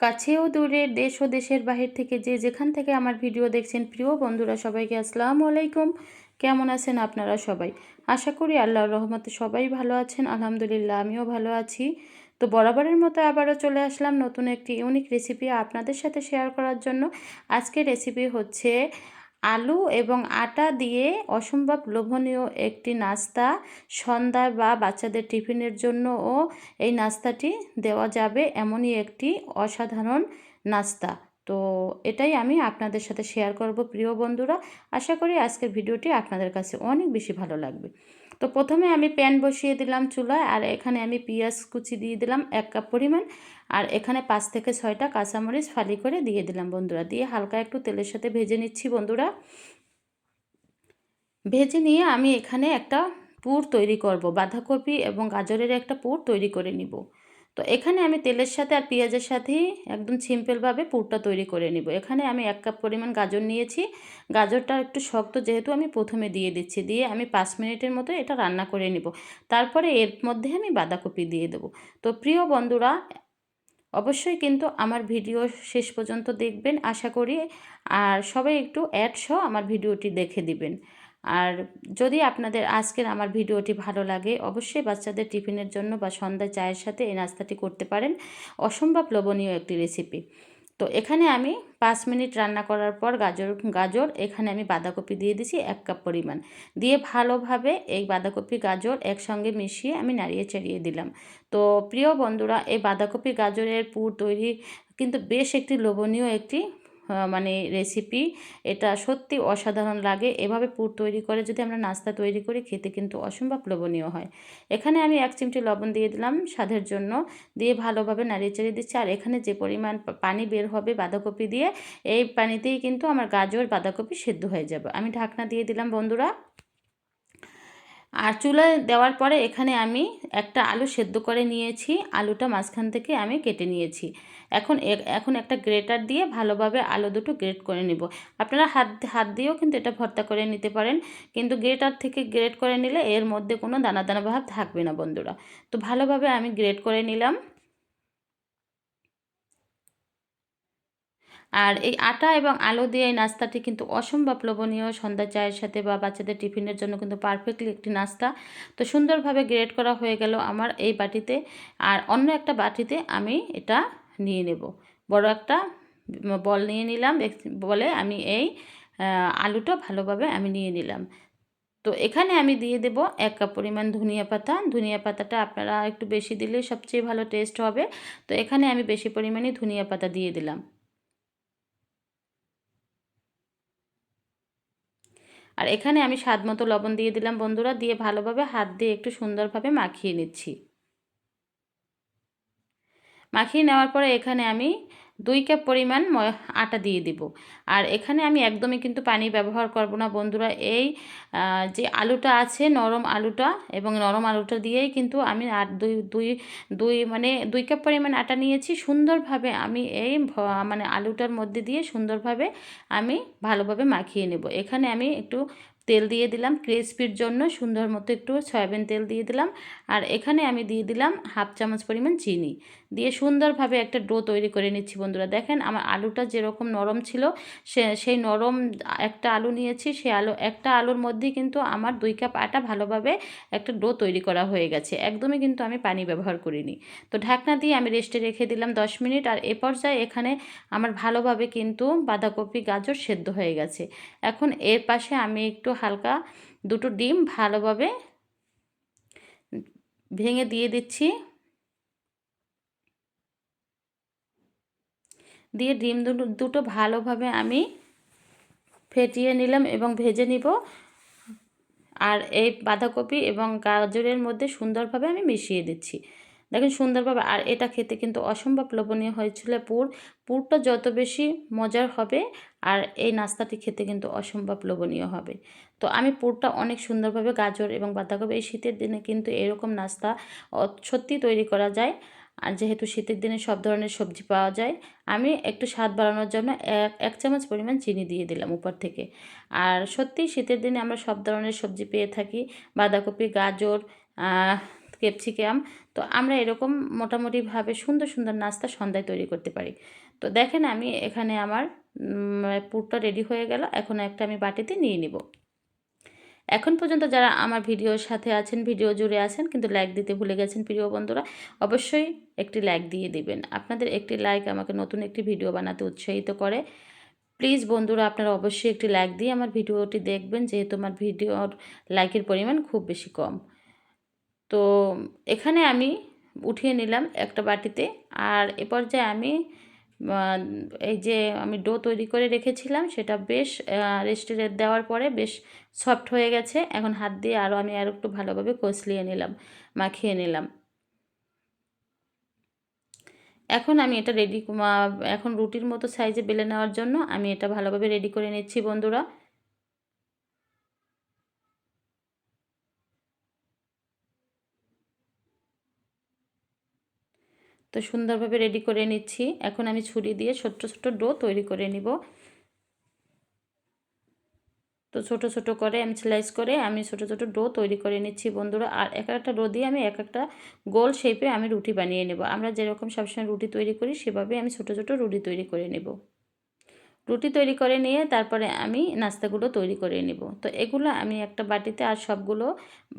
কাছেও দূরের দেশ ও দেশের বাহির থেকে যে যেখান থেকে আমার ভিডিও দেখছেন, প্রিয় বন্ধুরা, সবাইকে আসসালামু আলাইকুম। কেমন আছেন আপনারা সবাই? আশা করি আল্লাহর রহমতে সবাই ভালো আছেন, আলহামদুলিল্লাহ, আমিও ভালো আছি। তো বরাবরের মতো আবারও চলে আসলাম নতুন একটি ইউনিক রেসিপি আপনাদের সাথে শেয়ার করার জন্য। আজকের রেসিপি হচ্ছে আলু এবং আটা দিয়ে অসম্ভব লোভনীয় একটি নাস্তা সন্ধ্যা বা বাচ্চাদের টিফিনের জন্যও এই নাস্তাটি দেওয়া যাবে এমনই একটি অসাধারণ নাস্তা। তো এটাই আমি আপনাদের সাথে শেয়ার করব প্রিয় বন্ধুরা। আশা করি আজকের ভিডিওটি আপনাদের কাছে অনেক বেশি ভালো লাগবে। তো প্রথমে আমি প্যান বসিয়ে দিলাম চুলায় আর এখানে আমি পেঁয়াজ কুচি দিয়ে দিলাম এক কাপ পরিমাণ। আর এখানে পাঁচ থেকে ছয়টা কাঁচামরিচ ফালি করে দিয়ে দিলাম বন্ধুরা। দিয়ে হালকা একটু তেলের সাথে ভেজে নিচ্ছি বন্ধুরা। ভেজে নিয়ে আমি এখানে একটা পুর তৈরি করব, বাঁধাকপি এবং গাজরের একটা পুর তৈরি করে নিব। তো এখানে আমি তেলের সাথে আর পেঁয়াজের সাথেই একদম সিম্পলভাবে পুরটা তৈরি করে নিব। এখানে আমি এক কাপ পরিমাণ গাজর নিয়েছি। গাজরটা একটু শক্ত যেহেতু আমি প্রথমে দিয়ে দিচ্ছি। দিয়ে আমি পাঁচ মিনিটের মতো এটা রান্না করে নিব। তারপরে এর মধ্যে আমি বাঁধাকপি দিয়ে দেবো। তো প্রিয় বন্ধুরা অবশ্যই কিন্তু আমার ভিডিও শেষ পর্যন্ত দেখবেন, আশা করি। আর সবাই একটু অ্যাড সহ আমার ভিডিওটি দেখে দিবেন। আর যদি আপনাদের আজকের আমার ভিডিওটি ভালো লাগে, অবশ্যই বাচ্চাদের টিফিনের জন্য বা সন্ধ্যায় চায়ের সাথে এই নাস্তাটি করতে পারেন। অসম্ভব লোভনীয় একটি রেসিপি তো এখানে আমি পাঁচ মিনিট রান্না করার পর গাজর গাজর, এখানে আমি বাঁধাকপি দিয়ে দিছি এক কাপ পরিমাণ। দিয়ে ভালোভাবে এই বাঁধাকপি, গাজর একসঙ্গে মিশিয়ে আমি নাড়িয়ে চাড়িয়ে দিলাম। তো প্রিয় বন্ধুরা, এই বাঁধাকপি, গাজরের পুর তৈরি কিন্তু বেশ একটি লোভনীয় একটি মানে রেসিপি এটা সত্যি অসাধারণ লাগে। এভাবে পুর তৈরি করে যদি আমরা নাস্তা তৈরি করি, খেতে কিন্তু অসম্ভব লোভনীয় হয়। এখানে আমি এক চিমটি লবণ দিয়ে দিলাম স্বাদের জন্য। দিয়ে ভালোভাবে নাড়িয়ে চাড়িয়ে দিচ্ছি। আর এখানে যে পরিমাণ পানি বের হবে বাঁধাকপি দিয়ে, এই পানিতেই কিন্তু আমার গাজর, বাঁধাকপি সেদ্ধ হয়ে যাবে। আমি ঢাকনা দিয়ে দিলাম, বন্ধুরা। আর চুলায় দেওয়ার পরে এখানে আমি একটা আলু সেদ্ধ করে নিয়েছি। আলুটা মাঝখান থেকে আমি কেটে নিয়েছি। এখন এখন একটা গ্রেটার দিয়ে ভালোভাবে আলু দুটো গ্রেট করে নেব। আপনারা হাত হাত দিয়েও কিন্তু এটা ভর্তা করে নিতে পারেন। কিন্তু গ্রেটার থেকে গ্রেট করে নিলে এর মধ্যে কোনো দানা দানা ভাব থাকবে না বন্ধুরা। তো ভালোভাবে আমি গ্রেট করে নিলাম। আর এই আটা এবং আলু দিয়ে এই নাস্তাটি কিন্তু অসম্ভব লোভনীয়। সন্ধ্যা চায়ের সাথে বা বাচ্চাদের টিফিনের জন্য কিন্তু পারফেক্টলি একটি নাস্তা। তো সুন্দরভাবে গ্রেড করা হয়ে গেল আমার এই বাটিতে। আর অন্য একটা বাটিতে আমি এটা নিয়ে নেব। বড় একটা বল নিয়ে নিলাম বলে আমি এই আলুটা ভালোভাবে আমি নিয়ে নিলাম। তো এখানে আমি দিয়ে দেব এক কাপ পরিমাণ ধনিয়া পাতা। ধনিয়া পাতাটা আপনারা একটু বেশি দিলে সবচেয়ে ভালো টেস্ট হবে। তো এখানে আমি বেশি পরিমাণে ধনিয়া পাতা দিয়ে দিলাম। আর এখানে আমি স্বাদ মতো লবণ দিয়ে দিলাম, বন্ধুরা। দিয়ে ভালোভাবে হাত দিয়ে একটু সুন্দরভাবে মাখিয়ে নিচ্ছি। মাখিয়ে নেওয়ার পরে এখানে আমি দুই কাপ পরিমাণ আটা দিয়ে দিব। আর এখানে আমি একদমই কিন্তু পানি ব্যবহার করব না বন্ধুরা। এই যে আলুটা আছে, নরম আলুটা এবং নরম আলুটা দিয়েই কিন্তু আমি আর দুই দুই দুই মানে দুই কাপ পরিমাণ আটা নিয়েছি। সুন্দরভাবে আমি এই মানে আলুটার মধ্যে দিয়ে সুন্দরভাবে আমি ভালোভাবে মাখিয়ে নেব। এখানে আমি একটু তেল দিয়ে দিলাম ক্রিসপির জন্য, সুন্দর মতো একটু সয়াবিন তেল দিয়ে দিলাম। আর এখানে আমি দিয়ে দিলাম হাফ চামচ পরিমাণ চিনি। দিয়ে সুন্দরভাবে একটা ডো তৈরি করে নিচ্ছি বন্ধুরা। দেখেন আমার আলুটা যেরকম নরম ছিল, সে, সেই নরম একটা আলু নিয়েছি সেই আলু, একটা আলুর মধ্যে কিন্তু আমার দুই কাপ আটা ভালোভাবে একটা ডো তৈরি করা হয়ে গেছে। একদমই কিন্তু আমি পানি ব্যবহার করিনি। তো ঢাকনা দিয়ে আমি রেস্টে রেখে দিলাম দশ মিনিট। আর এ পর্যায়ে এখানে আমার ভালোভাবে কিন্তু বাঁধাকপি, গাজর সেদ্ধ হয়ে গেছে। এখন এর পাশে আমি একটু হালকা দুটো ডিম ভালোভাবে ভেঙে দিয়ে দিচ্ছি। দিয়ে ডিম দুটো দুটো ভালোভাবে আমি ফেটিয়ে নিলাম এবং ভেজে নিব। আর এই বাঁধাকপি এবং গাজরের মধ্যে সুন্দরভাবে আমি মিশিয়ে দিচ্ছি। দেখেন সুন্দরভাবে, আর এটা খেতে কিন্তু অসম্ভব লোভনীয় হয়েছিল পুর। পুরটা যত বেশি মজার হবে, আর এই নাস্তাটি খেতে কিন্তু অসম্ভব লোভনীয় হবে। তো আমি পুরটা অনেক সুন্দরভাবে গাজর এবং বাঁধাকপি, এই শীতের দিনে কিন্তু এরকম নাস্তা সত্যি তৈরি করা যায়। আর যেহেতু শীতের দিনে সব ধরনের সবজি পাওয়া যায়, আমি একটু স্বাদ বাড়ানোর জন্য এক এক চামচ পরিমাণ চিনি দিয়ে দিলাম উপর থেকে। আর সত্যি শীতের দিনে আমরা সব ধরনের সবজি পেয়ে থাকি। বাঁধাকপি, গাজর ক্যাপসিকাম তো আমরা এরকম মোটামুটিভাবে সুন্দর সুন্দর নাস্তা সন্ধ্যায় তৈরি করতে পারি। তো দেখেন আমি এখানে আমার পুরটা রেডি হয়ে গেল। এখন একটা আমি বাটিতে নিয়ে নিব। এখন পর্যন্ত যারা আমার ভিডিওর সাথে আছেন, ভিডিও জুড়ে আছেন, কিন্তু লাইক দিতে ভুলে গেছেন প্রিয় বন্ধুরা, অবশ্যই একটি লাইক দিয়ে দিবেন। আপনাদের একটি লাইক আমাকে নতুন একটি ভিডিও বানাতে উৎসাহিত করে। প্লিজ বন্ধুরা, আপনারা অবশ্যই একটি লাইক দিয়ে আমার ভিডিওটি দেখবেন, যেহেতু আমার ভিডিওর লাইকের পরিমাণ খুব বেশি কম। তো এখানে আমি উঠিয়ে নিলাম একটা বাটিতে আর এ পর্যায়ে আমি এই যে আমি ডো তৈরি করে রেখেছিলাম সেটা বেশ রেস্টে দেওয়ার পরে বেশ সফট হয়ে গেছে। এখন হাত দিয়ে আরও আমি আরও একটু ভালোভাবে কষলিয়ে নিলাম, মাখিয়ে নিলাম। এখন আমি এটা রেডি এখন রুটির মতো সাইজে বেলে নেওয়ার জন্য আমি এটা ভালোভাবে রেডি করে নিচ্ছি বন্ধুরা। তো সুন্দরভাবে রেডি করে নিচ্ছি। এখন আমি ছুরি দিয়ে ছোট্ট ছোট্ট ডো তৈরি করে নিব। তো ছোট ছোট করে আমি স্লাইস করে আমি ছোট ছোট ডো তৈরি করে নিচ্ছি বন্ধুরা। আর এক একটা ডো দিয়ে আমি এক একটা গোল শেপে আমি রুটি বানিয়ে নেব। আমরা যেরকম সবসময় রুটি তৈরি করি, সেভাবে আমি ছোট ছোট রুটি তৈরি করে নেব। রুটি তৈরি করে নিয়ে তারপরে আমি নাস্তাগুলো তৈরি করে নেব। তো এগুলো আমি একটা বাটিতে আর সবগুলো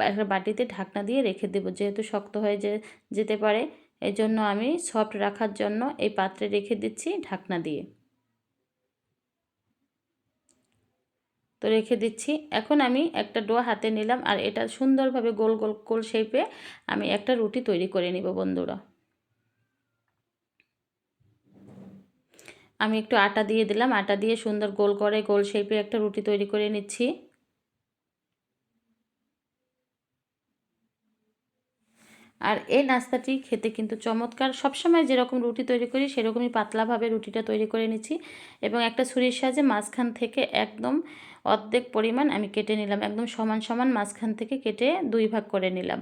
একটা বাটিতে ঢাকনা দিয়ে রেখে দেবো। যেহেতু শক্ত হয়ে যে, যেতে পারে এই জন্য আমি সফট রাখার জন্য এই পাত্রে রেখে দিচ্ছি ঢাকনা দিয়ে। তো রেখে দিচ্ছি। এখন আমি একটা ডো হাতে নিলাম আর এটা সুন্দরভাবে গোল গোল গোল শেপে আমি একটা রুটি তৈরি করে নিব বন্ধুরা। আমি একটু আটা দিয়ে দিলাম। আটা দিয়ে সুন্দর গোল করে গোল শেপে একটা রুটি তৈরি করে নিচ্ছি। আর এই নাস্তাটি খেতে কিন্তু চমৎকার। সবসময় যেরকম রুটি তৈরি করি, সেরকমই পাতলাভাবে রুটিটা তৈরি করে নিচ্ছি এবং একটা ছুরির সাহায্যে মাঝখান থেকে একদম অর্ধেক পরিমাণ আমি কেটে নিলাম। একদম সমান সমান মাঝখান থেকে কেটে দুই ভাগ করে নিলাম।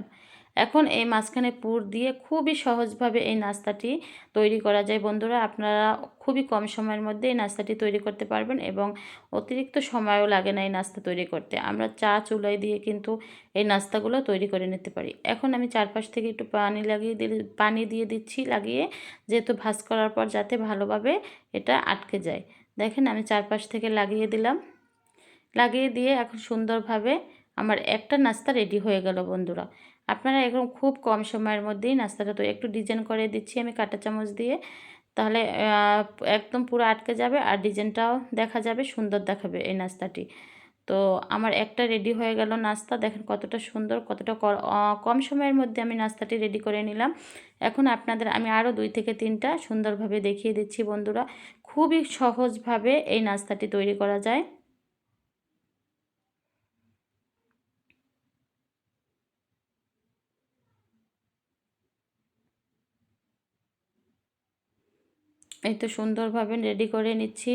এখন এই মাঝখানে পুর দিয়ে খুবই সহজভাবে এই নাস্তাটি তৈরি করা যায়। বন্ধুরা, আপনারা খুবই কম সময়ের মধ্যে এই নাস্তাটি তৈরি করতে পারবেন এবং অতিরিক্ত সময়ও লাগে না এই নাস্তা তৈরি করতে। আমরা চা চুলাই দিয়ে কিন্তু এই নাস্তাগুলো তৈরি করে নিতে পারি। এখন আমি চারপাশ থেকে একটু পানি লাগিয়ে দিলে, পানি দিয়ে দিচ্ছি, লাগিয়ে যেহেতু ভাজ করার পর যাতে ভালোভাবে এটা আটকে যায়। দেখেন আমি চারপাশ থেকে লাগিয়ে দিলাম। লাগিয়ে দিয়ে এখন সুন্দরভাবে আমার একটা নাস্তা রেডি হয়ে গেল বন্ধুরা। আপনারা এরকম খুব কম সময়ের মধ্যেই নাস্তাটা তো একটু ডিজাইন করে দিচ্ছি আমি কাঁটা চামচ দিয়ে। তাহলে একদম পুরো আটকে যাবে আর ডিজাইনটাও দেখা যাবে, সুন্দর দেখাবে এই নাস্তাটি। তো আমার একটা রেডি হয়ে গেল নাস্তা। দেখেন কতটা সুন্দর, কতটা কম সময়ের মধ্যে আমি নাস্তাটি রেডি করে নিলাম। এখন আপনাদের আমি আরও দুই থেকে তিনটা সুন্দরভাবে দেখিয়ে দিচ্ছি বন্ধুরা। খুবই সহজভাবে এই নাস্তাটি তৈরি করা যায়। এই তো সুন্দরভাবে রেডি করে নিচ্ছি।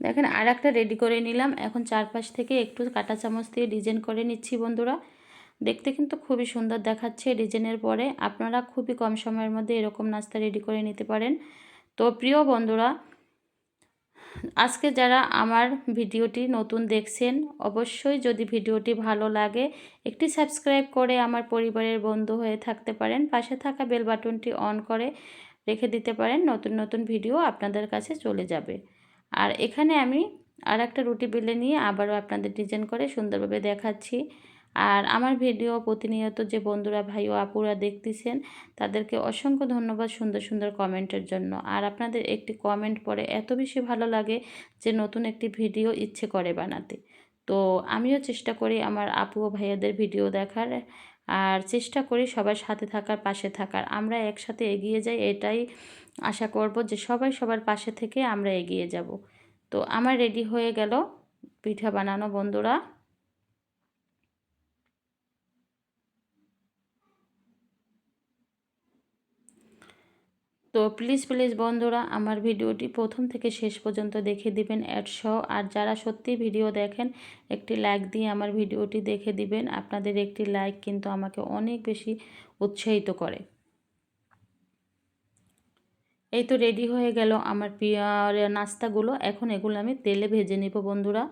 দেখেন আর একটা রেডি করে নিলাম। এখন চারপাশ থেকে একটু কাটা চামচ দিয়ে ডিজাইন করে নিচ্ছি বন্ধুরা। দেখতে কিন্তু খুবই সুন্দর দেখাচ্ছে ডিজাইনের পরে। আপনারা খুবই কম সময়ের মধ্যে এরকম নাস্তা রেডি করে নিতে পারেন। তো প্রিয় বন্ধুরা আজকে যারা আমার ভিডিওটি নতুন দেখছেন, অবশ্যই যদি ভিডিওটি ভালো লাগে, একটি সাবস্ক্রাইব করে আমার পরিবারের বন্ধু হয়ে থাকতে পারেন। পাশে থাকা বেল বাটনটি অন করে রেখে দিতে পারেন, নতুন নতুন ভিডিও আপনাদের কাছে চলে যাবে। আর এখানে আমি আর একটা রুটি বেলে নিয়ে আবারও আপনাদের ডিজাইন করে সুন্দরভাবে দেখাচ্ছি। আর আমার ভিডিও প্রতিনিয়ত যে বন্ধুরা ভাই ও আপুরা দেখতেছেন, তাদেরকে অসংখ্য ধন্যবাদ সুন্দর সুন্দর কমেন্টের জন্য। আর আপনাদের একটি কমেন্ট পড়ে এত বেশি ভালো লাগে যে নতুন একটি ভিডিও ইচ্ছে করে বানাতে। তো আমিও চেষ্টা করি আমার আপু ও ভাইয়াদের ভিডিও দেখার, আর চেষ্টা করি সবার সাথে থাকার, পাশে থাকার। আমরা একসাথে এগিয়ে যাই, এটাই আশা করব যে সবাই সবার পাশে থেকে আমরা এগিয়ে যাব। তো আমার রেডি হয়ে গেল পিঠা বানানো বন্ধুরা। তো প্লিজ প্লিজ বন্ধুরা, আমার ভিডিওটি প্রথম থেকে শেষ পর্যন্ত দেখে দিবেন, অ্যাড সহ। আর যারা সত্যি ভিডিও দেখেন, একটি লাইক দিয়ে আমার ভিডিওটি দেখে দিবেন। আপনাদের একটি লাইক কিন্তু আমাকে অনেক বেশি উৎসাহিত করে। এই তো রেডি হয়ে গেল আমার পিয়ার নাস্তাগুলো। এখন এগুলো আমি তেলে ভেজে নিব বন্ধুরা।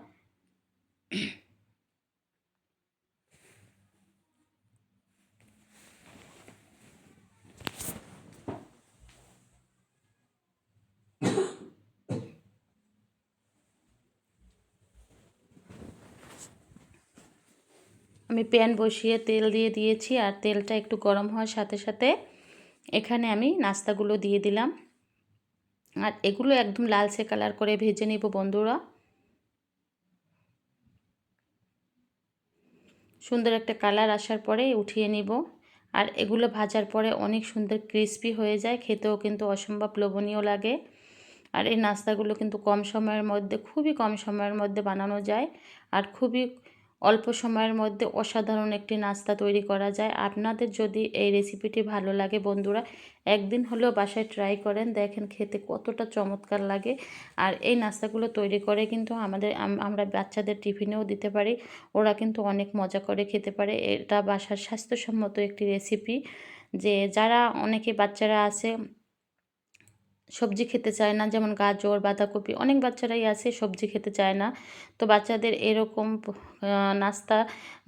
আমি প্যান বসিয়ে তেল দিয়ে দিয়েছি আর তেলটা একটু গরম হওয়ার সাথে সাথে এখানে আমি নাস্তাগুলো দিয়ে দিলাম। আর এগুলো একদম লালচে কালার করে ভেজে নিব বন্ধুরা। সুন্দর একটা কালার আসার পরে উঠিয়ে নিব। আর এগুলো ভাজার পরে অনেক সুন্দর ক্রিস্পি হয়ে যায়, খেতেও কিন্তু অসম্ভব লোভনীয় লাগে। আর এই নাস্তাগুলো কিন্তু কম সময়ের মধ্যে, খুবই কম সময়ের মধ্যে বানানো যায়। আর খুবই অল্প সময়ের মধ্যে অসাধারণ একটি নাস্তা তৈরি করা যায়। আপনাদের যদি এই রেসিপিটি ভালো লাগে বন্ধুরা, একদিন হলেও বাসায় ট্রাই করেন। দেখেন খেতে কতটা চমৎকার লাগে। আর এই নাস্তাগুলো তৈরি করে কিন্তু আমাদের আমরা বাচ্চাদের টিফিনেও দিতে পারি। ওরা কিন্তু অনেক মজা করে খেতে পারে। এটা বাসার স্বাস্থ্যসম্মত একটি রেসিপি। যে যারা, অনেকে বাচ্চারা আছে সবজি খেতে চায় না, যেমন গাজর, বাঁধাকপি, অনেক বাচ্চারাই আছে সবজি খেতে চায় না। তো বাচ্চাদের এরকম নাস্তা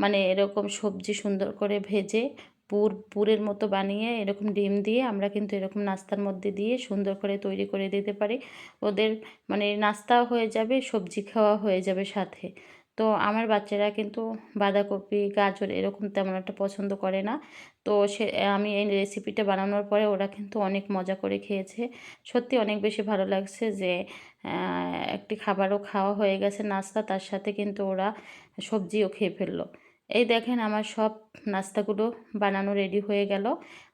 মানে এরকম সবজি সুন্দর করে ভেজে পুর, পুরের মতো বানিয়ে এরকম ডিম দিয়ে আমরা কিন্তু এরকম নাস্তার মধ্যে দিয়ে সুন্দর করে তৈরি করে দিতে পারি। ওদের মানে নাস্তা হয়ে যাবে, সবজি খাওয়া হয়ে যাবে সাথে। তো আমার বাচ্চারা কিন্তু বাঁধাকপি, গাজর এরকম তেমন একটা পছন্দ করে না। তো সে, আমি এই রেসিপিটা বানানোর পরে ওরা কিন্তু অনেক মজা করে খেয়েছে। সত্যি অনেক বেশি ভালো লাগছে যে একটি খাবারও খাওয়া হয়ে গেছে নাস্তা, তার সাথে কিন্তু ওরা সবজিও খেয়ে ফেলল। এই দেখেন আমার সব নাস্তাগুলো বানানো রেডি হয়ে গেল।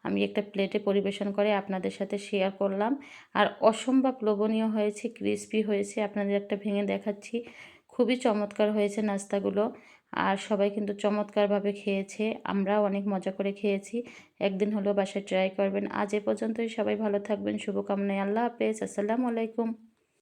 আমি একটা প্লেটে পরিবেশন করে আপনাদের সাথে শেয়ার করলাম। আর অসম্ভব লোভনীয় হয়েছে ক্রিস্পি হয়েছে, আপনাদের একটা ভেঙে দেখাচ্ছি। খুবই চমৎকার হয়েছে নাস্তাগুলো। আর সবাই কিন্তু চমৎকারভাবে খেয়েছে। আমরাও অনেক মজা করে খেয়েছি। একদিন হলো বাসায় ট্রাই করবেন। আজ এ পর্যন্তই। সবাই ভালো থাকবেন। শুভকামনায়। আল্লাহ হাফেজ। আসসালামু আলাইকুম।